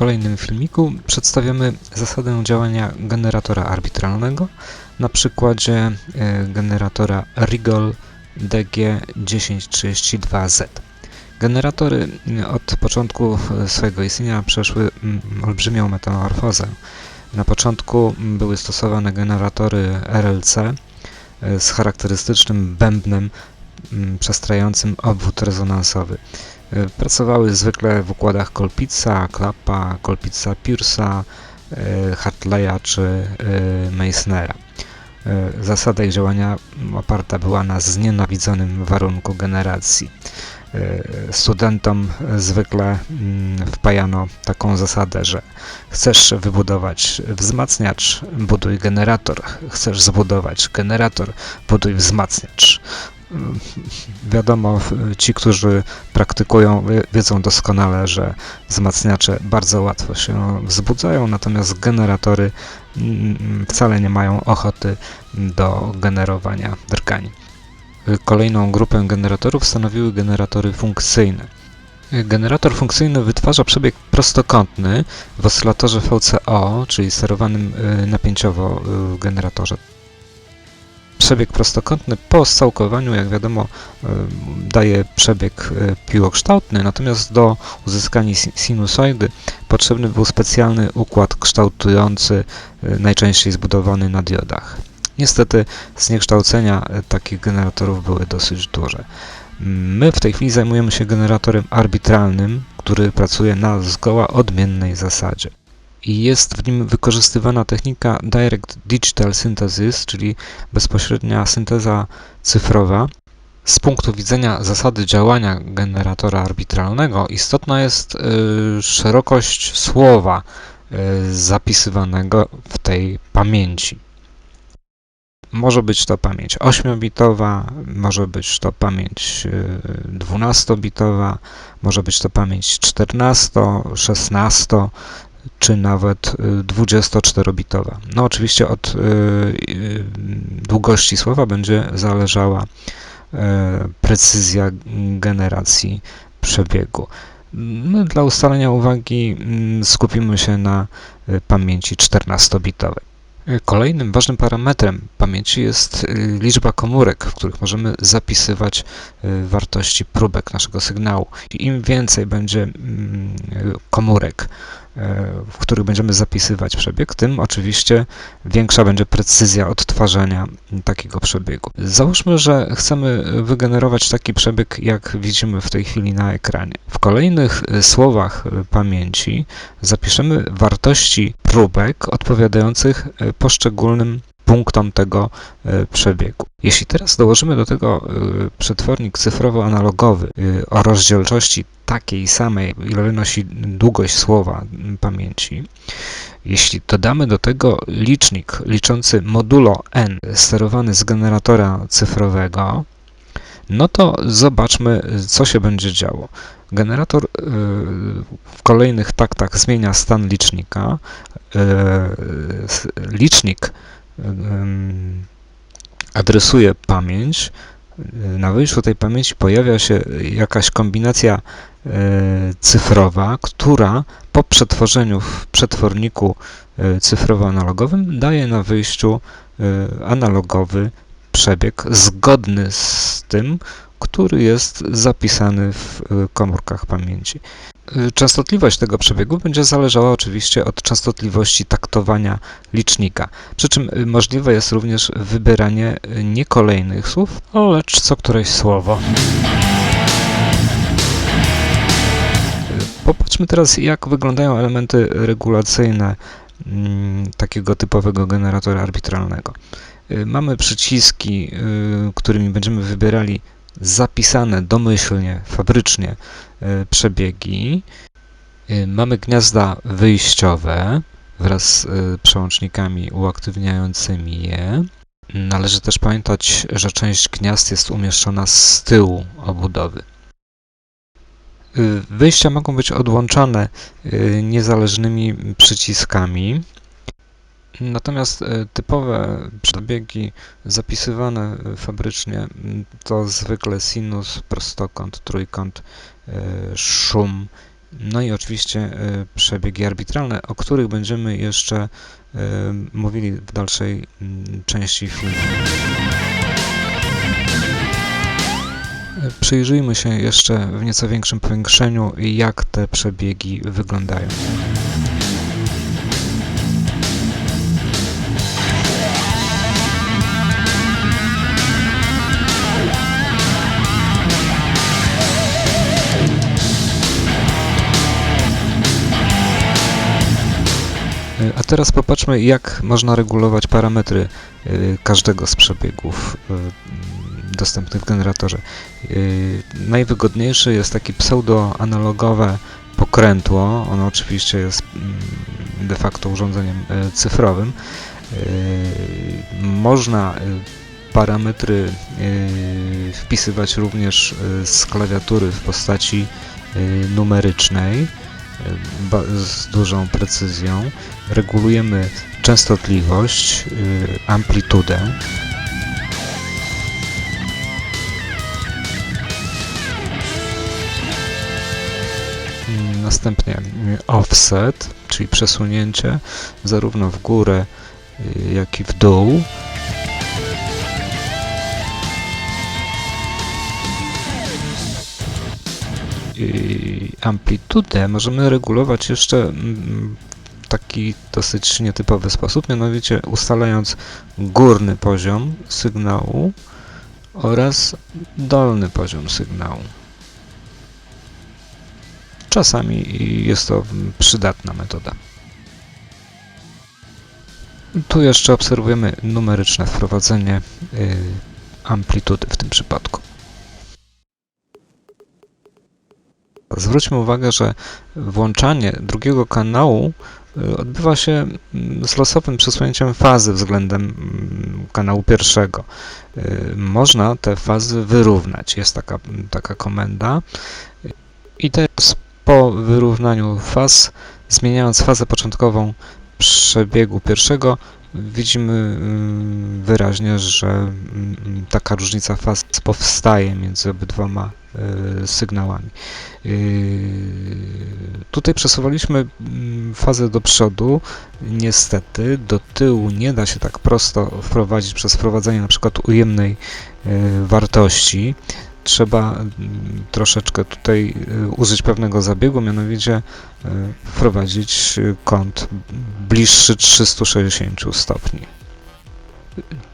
kolejnym filmiku przedstawiamy zasadę działania generatora arbitralnego na przykładzie e, generatora Rigol DG1032Z. Generatory m, od początku e, swojego istnienia przeszły olbrzymią metamorfozę. Na początku były stosowane generatory RLC e, z charakterystycznym bębnem przestrającym obwód rezonansowy. E, Pracowały zwykle w układach Colpitza, Klappa, Colpitza Pierce'a, e, Hartleya czy e, Meissnera. Zasada ich działania oparta była na znienawidzonym warunku generacji. Studentom zwykle mm, wpajano taką zasadę, że chcesz wybudować wzmacniacz, buduj generator. Chcesz zbudować generator, buduj wzmacniacz. Wiadomo, ci, którzy praktykują, wie- wiedzą doskonale, że wzmacniacze bardzo łatwo się wzbudzają, natomiast generatory mm, wcale nie mają ochoty do generowania drgań. Kolejną grupę generatorów stanowiły generatory funkcyjne. Generator funkcyjny wytwarza przebieg prostokątny w oscylatorze VCO, czyli sterowanym y, napięciowo y, generatorze. Przebieg prostokątny po scałkowaniu, jak wiadomo, daje przebieg y, piłokształtny, natomiast do uzyskania si- sinusoidy potrzebny był specjalny układ kształtujący, y, najczęściej zbudowany na diodach. Niestety zniekształcenia y, takich generatorów były dosyć duże. My w tej chwili zajmujemy się generatorem arbitralnym, który pracuje na zgoła odmiennej zasadzie. I jest w nim wykorzystywana technika Direct Digital Synthesis, czyli bezpośrednia synteza cyfrowa. Z punktu widzenia zasady działania generatora arbitralnego istotna jest y, szerokość słowa y, zapisywanego w tej pamięci. Może być to pamięć 8-bitowa, może być to pamięć y, 12-bitowa, może być to pamięć 14, 16 czy nawet y, 24-bitowa. No oczywiście od y, y, długości słowa będzie zależała y, precyzja generacji przebiegu. My dla ustalenia uwagi mm, skupimy się na y, pamięci 14-bitowej. Y, Kolejnym ważnym parametrem pamięci jest y, liczba komórek, w których możemy zapisywać y, wartości próbek naszego sygnału. Im więcej będzie mm, y, komórek, y, w których będziemy zapisywać przebieg, tym oczywiście większa będzie precyzja odtwarzania takiego przebiegu. Załóżmy, że chcemy wygenerować taki przebieg, jak widzimy w tej chwili na ekranie. W kolejnych y, słowach y, pamięci zapiszemy wartości próbek odpowiadających poszczególnym punktom tego przebiegu. Jeśli teraz dołożymy do tego y, przetwornik cyfrowo-analogowy y, o rozdzielczości takiej samej, ile wynosi długość słowa mm, pamięci, jeśli dodamy do tego licznik liczący modulo n sterowany z generatora cyfrowego, no to zobaczmy, co się będzie działo. Generator y, w kolejnych taktach zmienia stan licznika. Licznik adresuje pamięć. Na wyjściu tej pamięci pojawia się jakaś kombinacja y, cyfrowa, która po przetworzeniu w przetworniku y, cyfrowo-analogowym daje na wyjściu y, analogowy przebieg zgodny z tym, który jest zapisany w y, komórkach pamięci. Y, Częstotliwość tego przebiegu będzie zależała oczywiście od częstotliwości taktowania licznika, przy czym y, możliwe jest również wybieranie nie kolejnych słów, lecz co któreś słowo. Popatrzmy teraz, jak wyglądają elementy regulacyjne mm, takiego typowego generatora arbitralnego. Mamy przyciski, którymi będziemy wybierali zapisane domyślnie, fabrycznie y, przebiegi. Y, Mamy gniazda wyjściowe wraz z y, przełącznikami uaktywniającymi je. Należy też pamiętać, że część gniazd jest umieszczona z tyłu obudowy. Wyjścia mogą być odłączane niezależnymi przyciskami. Natomiast e, typowe przebiegi zapisywane e, fabrycznie to zwykle sinus, prostokąt, trójkąt, e, szum No i oczywiście przebiegi arbitralne, o których będziemy jeszcze mówili w dalszej części filmu. Przyjrzyjmy się jeszcze w nieco większym powiększeniu, jak te przebiegi wyglądają. Teraz popatrzmy, jak można regulować parametry e, każdego z przebiegów m, dostępnych w generatorze. E, Najwygodniejszy jest taki pseudoanalogowe pokrętło. Ono oczywiście jest mm, de facto urządzeniem cyfrowym. Można parametry wpisywać również z klawiatury w postaci numerycznej z dużą precyzją. Regulujemy częstotliwość, y, amplitudę. Następnie y, offset, czyli przesunięcie zarówno w górę, y, jak i w dół. Amplitudę możemy regulować jeszcze mm, w taki dosyć nietypowy sposób, mianowicie ustalając górny poziom sygnału oraz dolny poziom sygnału. Czasami jest to mm, przydatna metoda. Tu jeszcze obserwujemy numeryczne wprowadzenie y, amplitudy w tym przypadku. Zwróćmy uwagę, że włączanie drugiego kanału y, odbywa się mm, z losowym przesunięciem fazy względem mm, kanału pierwszego. Y, Można te fazy wyrównać. Jest taka, taka komenda. I teraz po wyrównaniu faz, zmieniając fazę początkową przebiegu pierwszego, widzimy mm, wyraźnie, że taka różnica faz powstaje między obydwoma sygnałami. Yy, Tutaj przesuwaliśmy mm, fazę do przodu. Niestety do tyłu nie da się tak prosto wprowadzić przez wprowadzenie na przykład ujemnej yy, wartości. Trzeba mm, troszeczkę tutaj użyć pewnego zabiegu, mianowicie wprowadzić kąt bliższy 360 stopni.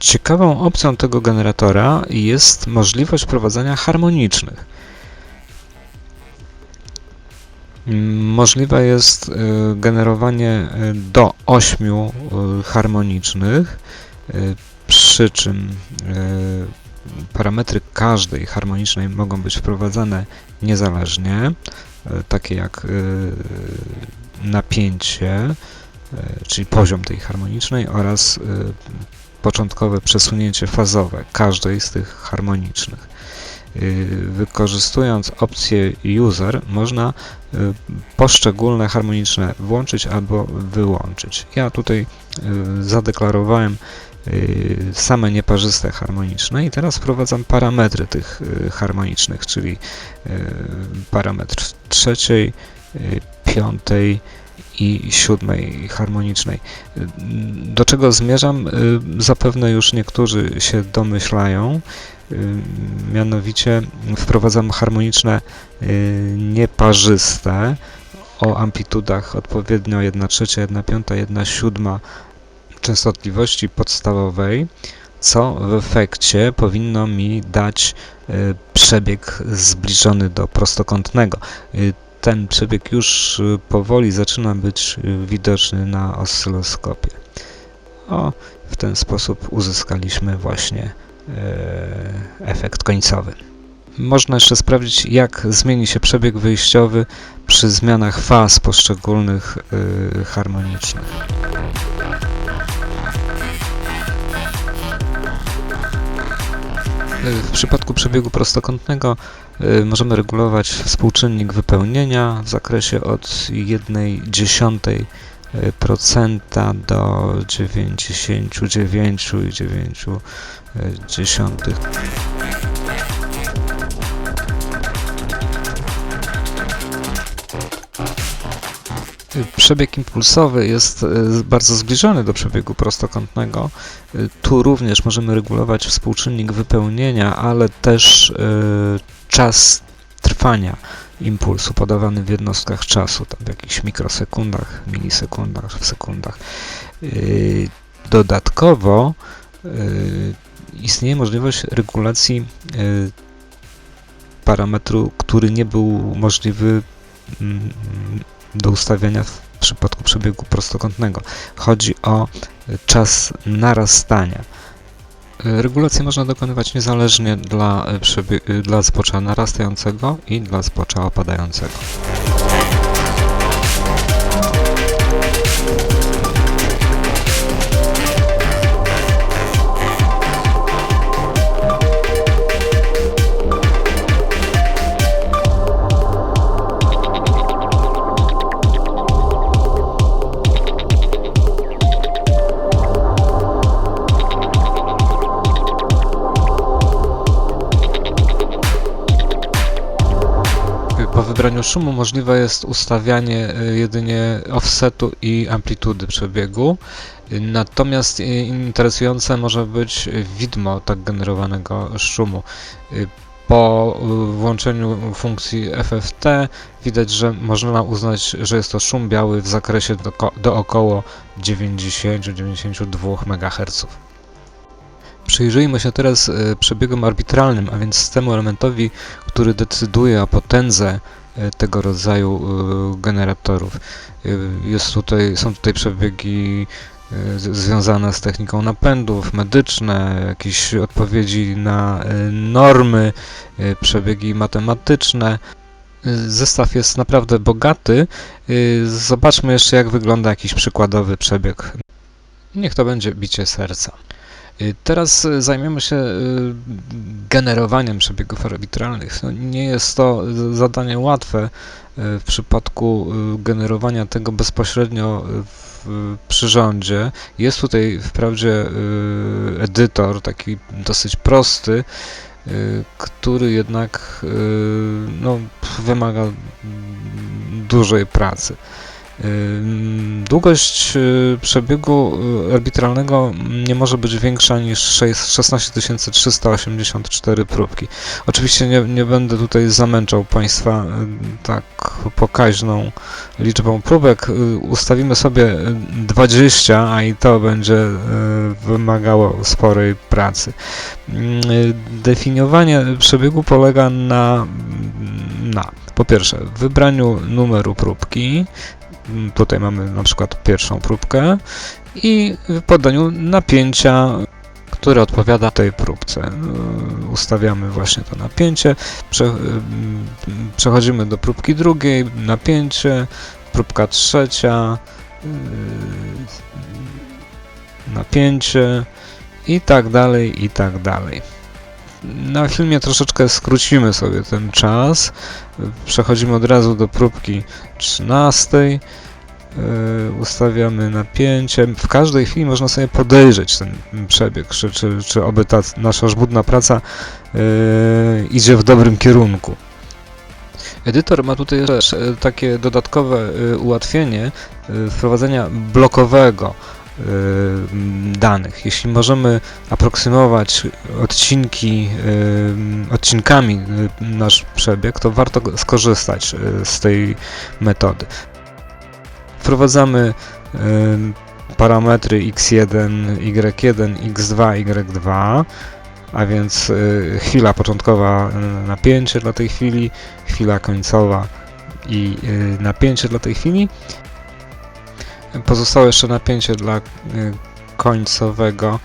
Ciekawą opcją tego generatora jest możliwość wprowadzania harmonicznych. Możliwe jest y, generowanie y, do 8 y, harmonicznych, przy czym parametry każdej harmonicznej mogą być wprowadzane niezależnie, takie jak napięcie, czyli poziom tej harmonicznej oraz początkowe przesunięcie fazowe każdej z tych harmonicznych. Y, Wykorzystując opcję user można y, poszczególne harmoniczne włączyć albo wyłączyć. Ja tutaj y, zadeklarowałem same nieparzyste harmoniczne i teraz wprowadzam parametry tych harmonicznych, czyli parametr trzeciej, piątej i siódmej harmonicznej. Do czego zmierzam? Y, Zapewne już niektórzy się domyślają. Y, Mianowicie wprowadzam harmoniczne y, nieparzyste o amplitudach odpowiednio 1 trzecia, 1 piąta, 1 siódma częstotliwości podstawowej, co w efekcie powinno mi dać przebieg zbliżony do prostokątnego. Ten przebieg już y, powoli zaczyna być y, widoczny na oscyloskopie. O, w ten sposób uzyskaliśmy właśnie e, efekt końcowy. Można jeszcze sprawdzić, jak zmieni się przebieg wyjściowy przy zmianach faz poszczególnych y, harmonicznych. W przypadku przebiegu prostokątnego y, możemy regulować współczynnik wypełnienia w zakresie od 1 dziesiątej y, procenta do 99,9 dziesiątych. Przebieg impulsowy jest e, bardzo zbliżony do przebiegu prostokątnego. E, Tu również możemy regulować współczynnik wypełnienia, ale też e, czas trwania impulsu podawany w jednostkach czasu, tam w jakichś mikrosekundach, milisekundach, w sekundach. Dodatkowo istnieje możliwość regulacji parametru, który nie był możliwy mm, do ustawienia w przypadku przebiegu prostokątnego. Chodzi o czas narastania. Regulację można dokonywać niezależnie dla, dla zbocza narastającego i dla zbocza opadającego. Po wybraniu szumu możliwe jest ustawianie e, jedynie offsetu i amplitudy przebiegu. Natomiast e, interesujące może być widmo tak generowanego szumu. E, Po włączeniu funkcji FFT widać, że można uznać, że jest to szum biały w zakresie do, do około 90-92 MHz. Przyjrzyjmy się teraz przebiegom arbitralnym, a więc systemu elementowi, który decyduje o potędze tego rodzaju e, generatorów. E, Jest tutaj, są tutaj przebiegi e, związane z techniką napędów, medyczne, jakieś odpowiedzi na normy, przebiegi matematyczne. Zestaw jest naprawdę bogaty. Zobaczmy jeszcze, jak wygląda jakiś przykładowy przebieg. Niech to będzie bicie serca. Y, Teraz y, zajmiemy się y, generowaniem przebiegów arbitralnych. No, Nie jest to zadanie łatwe w przypadku generowania tego bezpośrednio w przyrządzie. Jest tutaj wprawdzie edytor, taki dosyć prosty, który jednak no, wymaga mm, dużej pracy. Długość y, przebiegu y, arbitralnego nie może być większa niż sześć- 16 próbki. Oczywiście nie, nie będę tutaj zamęczał Państwa y, tak pokaźną liczbą próbek. Ustawimy sobie y, 20, a i to będzie wymagało sporej pracy. Y, Definiowanie przebiegu polega na, na po pierwsze wybraniu numeru próbki, Mm, Tutaj mamy na przykład pierwszą próbkę i podaniu napięcia, które odpowiada tej próbce. Yy, Ustawiamy właśnie to napięcie, prze, ym, przechodzimy do próbki drugiej, napięcie, próbka trzecia, yy, napięcie i tak dalej, i tak dalej. Na filmie troszeczkę skrócimy sobie ten czas. Przechodzimy od razu do próbki 13. Yy, ustawiamy napięcie. W każdej chwili można sobie podejrzeć ten przebieg, czy, czy, czy oby ta nasza żmudna praca yy, idzie w dobrym kierunku. Edytor ma tutaj też e, takie dodatkowe e, ułatwienie e, wprowadzenia blokowego e, danych. Jeśli możemy aproksymować odcinki, e, odcinkami e, nasz przebieg, to warto skorzystać z tej metody. Wprowadzamy parametry x1, y1, x2, y2, a więc chwila początkowa napięcie dla tej chwili, chwila końcowa i y, napięcie dla tej chwili. Pozostało jeszcze napięcie dla y, końcowego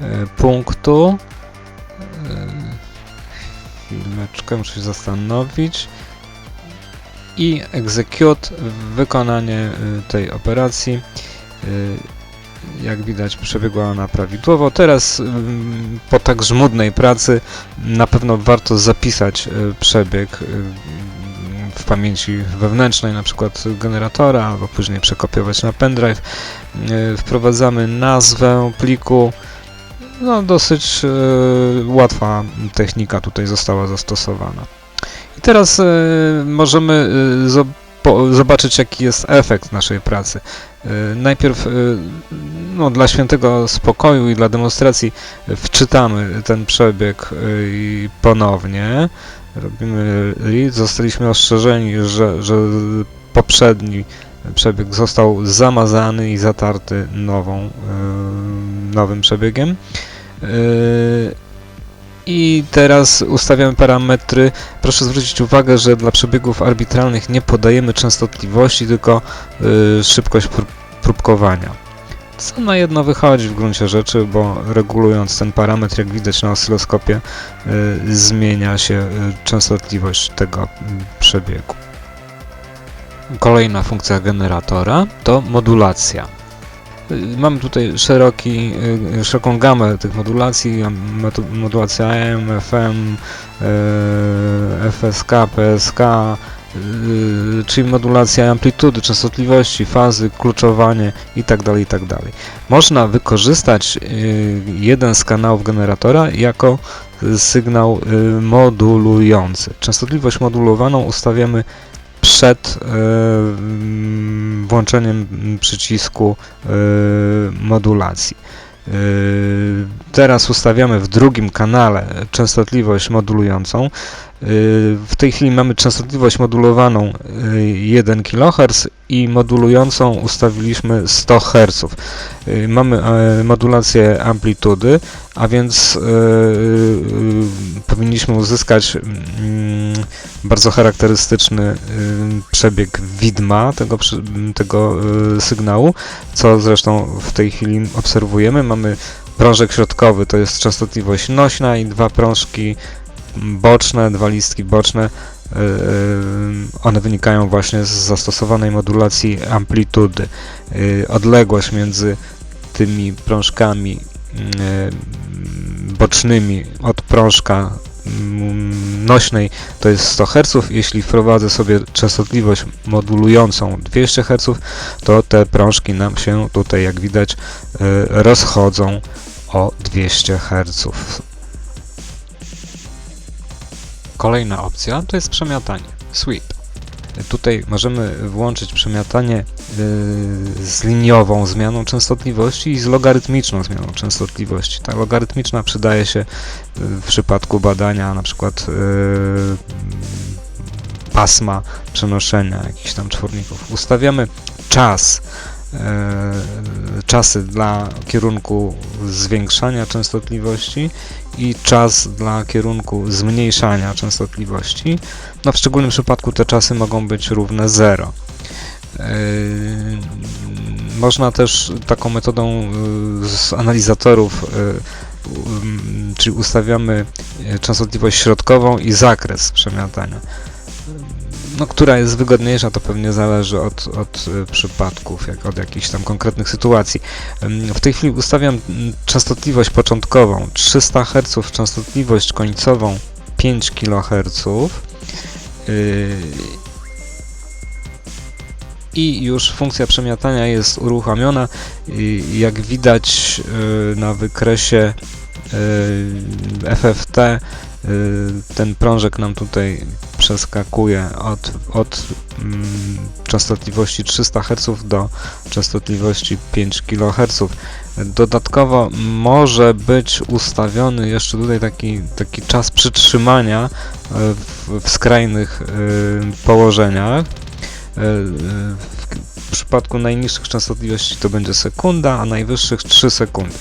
y, punktu. Y, Chwileczkę, muszę się zastanowić. I execute, wykonanie tej operacji. Jak widać, przebiegła ona prawidłowo. Teraz po tak żmudnej pracy na pewno warto zapisać przebieg pamięci wewnętrznej, na przykład generatora, albo później przekopiować na pendrive. Y, Wprowadzamy nazwę pliku. No, dosyć y, łatwa technika tutaj została zastosowana. I teraz y, możemy zobaczyć jaki jest efekt naszej pracy. Najpierw no, dla świętego spokoju i dla demonstracji wczytamy ten przebieg ponownie. Robimy read. Zostaliśmy ostrzeżeni, że, że poprzedni przebieg został zamazany i zatarty nową, nowym przebiegiem. Y, I teraz ustawiamy parametry. Proszę zwrócić uwagę, że dla przebiegów arbitralnych nie podajemy częstotliwości, tylko y, szybkość prób- próbkowania. Co na jedno wychodzi w gruncie rzeczy, bo regulując ten parametr, jak widać na oscyloskopie, y, zmienia się y, częstotliwość tego y, przebiegu. Kolejna funkcja generatora to modulacja. Mamy tutaj szeroki, szeroką gamę tych modulacji, modulacja AM, FM, FSK, PSK, czyli modulacja amplitudy, częstotliwości, fazy, kluczowanie itd. itd. Można wykorzystać y, jeden z kanałów generatora jako sygnał y, modulujący. Częstotliwość modulowaną ustawiamy przed mm, włączeniem przycisku modulacji. Teraz ustawiamy w drugim kanale częstotliwość modulującą. Y, W tej chwili mamy częstotliwość modulowaną y, 1 kHz i modulującą ustawiliśmy 100 Hz. Y, Mamy e, modulację amplitudy, a więc y, y, powinniśmy uzyskać mm, bardzo charakterystyczny y, przebieg widma tego, tego y, sygnału, co zresztą w tej chwili obserwujemy. Mamy prążek środkowy, to jest częstotliwość nośna i dwa prążki boczne, dwa listki boczne. y, y, One wynikają właśnie z zastosowanej modulacji amplitudy. Y, Odległość między tymi prążkami bocznymi od prążka mm, nośnej to jest 100 Hz. Jeśli wprowadzę sobie częstotliwość modulującą 200 Hz, to te prążki nam się tutaj, jak widać, rozchodzą o 200 Hz. Kolejna opcja to jest przemiatanie, sweep. Tutaj możemy włączyć przemiatanie y, z liniową zmianą częstotliwości i z logarytmiczną zmianą częstotliwości. Ta logarytmiczna przydaje się y, w przypadku badania na przykład y, pasma przenoszenia jakichś tam czworników. Ustawiamy czas, czasy dla kierunku zwiększania częstotliwości i czas dla kierunku zmniejszania częstotliwości. No w szczególnym przypadku te czasy mogą być równe 0. Yy, Można też taką metodą yy, z analizatorów, yy, czyli ustawiamy częstotliwość środkową i zakres przemiatania. No, która jest wygodniejsza, to pewnie zależy od, od y, przypadków, jak od jakichś tam konkretnych sytuacji. W tej chwili ustawiam mm, częstotliwość początkową 300 Hz, częstotliwość końcową 5 kHz. Yy, I już funkcja przemiatania jest uruchomiona. I Jak widać na wykresie FFT, ten prążek nam tutaj przeskakuje od, od mm, częstotliwości 300 Hz do częstotliwości 5 kHz. Dodatkowo może być ustawiony jeszcze tutaj taki, taki czas przytrzymania e, w, w skrajnych e, położeniach. W przypadku najniższych częstotliwości to będzie sekunda, a najwyższych 3 sekundy.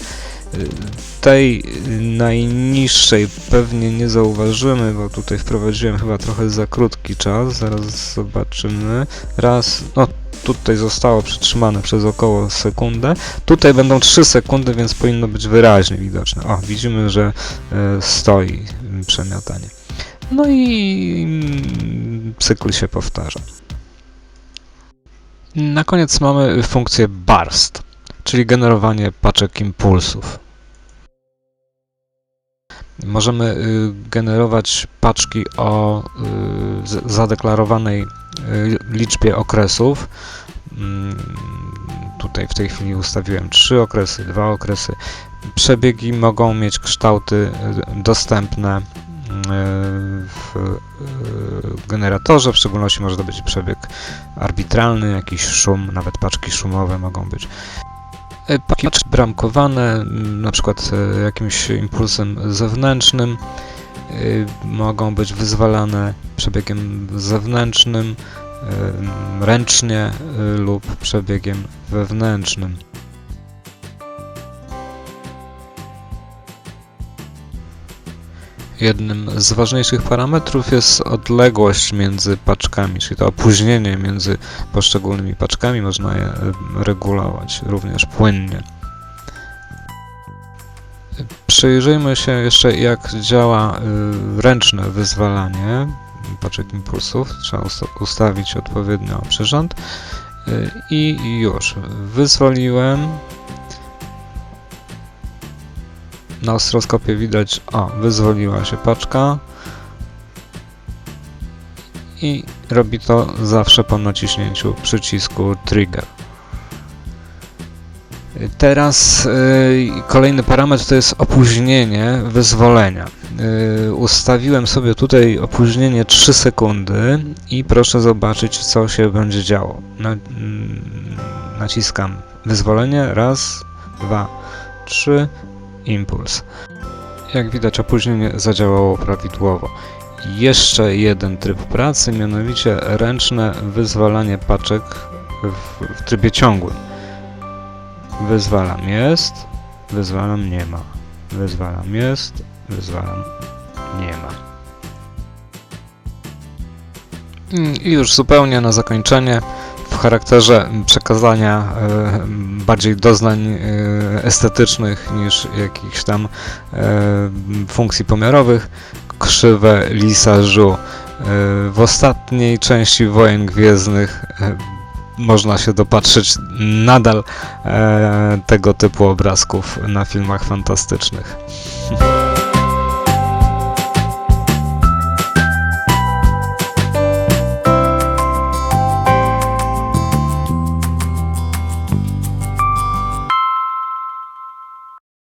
Tej najniższej pewnie nie zauważymy, bo tutaj wprowadziłem chyba trochę za krótki czas. Zaraz zobaczymy. Raz, no tutaj zostało przytrzymane przez około sekundę. Tutaj będą 3 sekundy, więc powinno być wyraźnie widoczne. O, widzimy, że e, stoi przemiatanie. No i mm, cykl się powtarza. Na koniec mamy funkcję burst, czyli generowanie paczek impulsów. Możemy y, generować paczki o y, zadeklarowanej y, liczbie okresów. Mm, Tutaj w tej chwili ustawiłem trzy okresy, dwa okresy. Przebiegi mogą mieć kształty dostępne w generatorze, w szczególności może to być przebieg arbitralny, jakiś szum, nawet paczki szumowe mogą być. E, Paczki bramkowane, m, na przykład e, jakimś impulsem zewnętrznym, e, mogą być wyzwalane przebiegiem zewnętrznym, ręcznie lub przebiegiem wewnętrznym. Jednym z ważniejszych parametrów jest odległość między paczkami, czyli to opóźnienie między poszczególnymi paczkami można je regulować również płynnie. Przyjrzyjmy się jeszcze jak działa y, ręczne wyzwalanie paczek impulsów. Trzeba usta- ustawić odpowiednio przyrząd y, i już. Wyzwoliłem. Na ostroskopie widać, o, wyzwoliła się paczka i robi to zawsze po naciśnięciu przycisku trigger. Teraz y, kolejny parametr to jest opóźnienie wyzwolenia. Y, ustawiłem sobie tutaj opóźnienie 3 sekundy i proszę zobaczyć co się będzie działo. Na, mm, naciskam wyzwolenie, raz, dwa, trzy, impuls. Jak widać opóźnienie zadziałało prawidłowo. Jeszcze jeden tryb pracy, mianowicie ręczne wyzwalanie paczek w, w trybie ciągłym. Wyzwalam jest, wyzwalam nie ma. Wyzwalam jest, wyzwalam nie ma. Mm, I już zupełnie na zakończenie, charakterze przekazania e, bardziej doznań e, estetycznych niż jakichś tam e, funkcji pomiarowych, krzywe Lisa. E, w ostatniej części Wojen Gwiezdnych można się dopatrzyć nadal tego typu obrazków na filmach fantastycznych.